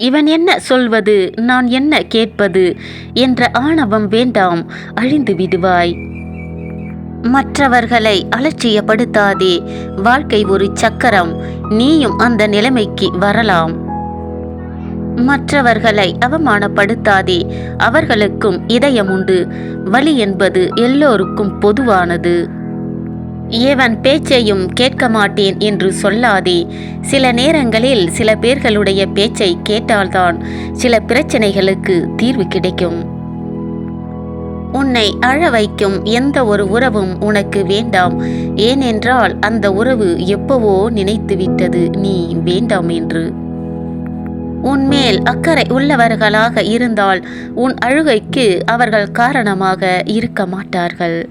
இவன் என்ன சொல்வது? நான் என்ன கேட்பது? என்ற ஆணவம் வேண்டாம். அழிந்து விடுவாய். மற்றவர்களை அலட்சியப்படுத்தாதே. வாழ்க்கை ஒரு சக்கரம். நீயும் அந்த நிலைமைக்கு வரலாம். மற்றவர்களை அவமானப்படுத்தாதே. அவர்களுக்கும் இதயம் உண்டு வலி என்பது எல்லோருக்கும் பொதுவானது. எவன் பேச்சையும் கேட்க மாட்டேன் என்று சொல்லாதே. சில நேரங்களில் சில பேர்களுடைய பேச்சை கேட்டால்தான் சில பிரச்சனைகளுக்கு தீர்வு கிடைக்கும். உன்னை அழ வைக்கும் எந்த ஒரு உறவும் உனக்கு வேண்டாம். ஏனென்றால் அந்த உறவு எப்பவோ நினைத்துவிட்டது நீ வேண்டாம் என்று. உன்மேல் அக்கறை உள்ளவர்களாக இருந்தால் உன் அழுகைக்கு அவர்கள் காரணமாக இருக்க மாட்டார்கள்.